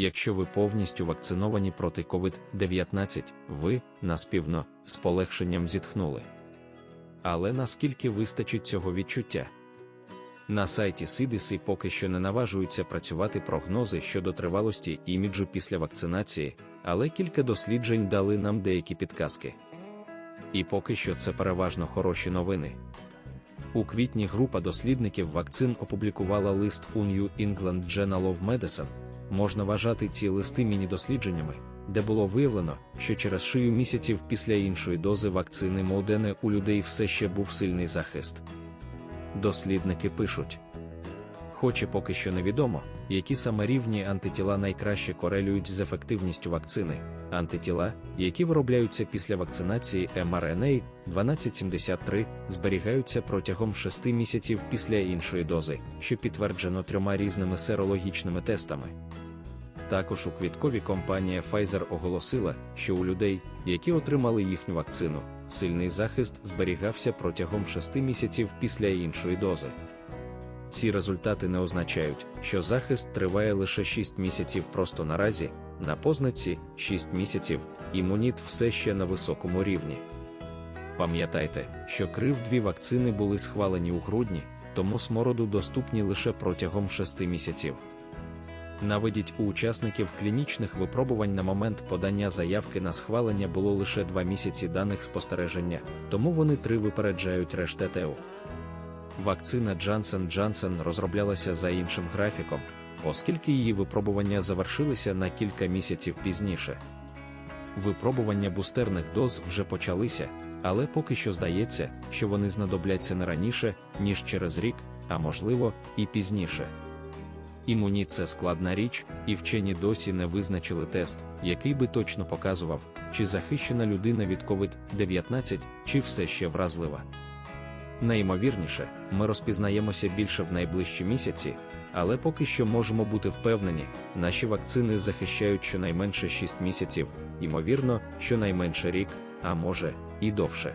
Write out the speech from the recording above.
якщо ви повністю вакциновані проти COVID-19, ви, наспівно, з полегшенням зітхнули. Але наскільки вистачить цього відчуття? На сайті CDC поки що не наважуються працювати прогнози щодо тривалості іміджу після вакцинації, але кілька досліджень дали нам деякі підказки. І поки що це переважно хороші новини. У квітні група дослідників вакцин опублікувала лист у New England Journal of Medicine. Можна вважати ці листи міні-дослідженнями, де було виявлено, що через шию місяців після іншої дози вакцини Модене у людей все ще був сильний захист. Дослідники пишуть. Хоч і поки що невідомо, які саме рівні антитіла найкраще корелюють з ефективністю вакцини, антитіла, які виробляються після вакцинації mRNA 1273, зберігаються протягом 6 місяців після іншої дози, що підтверджено трьома різними серологічними тестами. Також у квіткові компанія Pfizer оголосила, що у людей, які отримали їхню вакцину, сильний захист зберігався протягом 6 місяців після іншої дози. Ці результати не означають, що захист триває лише 6 місяців просто наразі, на познаці 6 місяців, імуніт все ще на високому рівні. Пам'ятайте, що крив дві вакцини були схвалені у грудні, тому смороду доступні лише протягом 6 місяців. Наведіть у учасників клінічних випробувань на момент подання заявки на схвалення було лише 2 місяці даних спостереження, тому вони три випереджають решта ТЕУ. Вакцина Johnson Johnson розроблялася за іншим графіком, оскільки її випробування завершилися на кілька місяців пізніше. Випробування бустерних доз вже почалися, але поки що здається, що вони знадобляться не раніше, ніж через рік, а можливо, і пізніше. Імуніт це складна річ, і вчені досі не визначили тест, який би точно показував, чи захищена людина від COVID-19, чи все ще вразлива. Найімовірніше, ми розпізнаємося більше в найближчі місяці, але поки що можемо бути впевнені, наші вакцини захищають щонайменше 6 місяців, ймовірно, щонайменше рік, а може, і довше.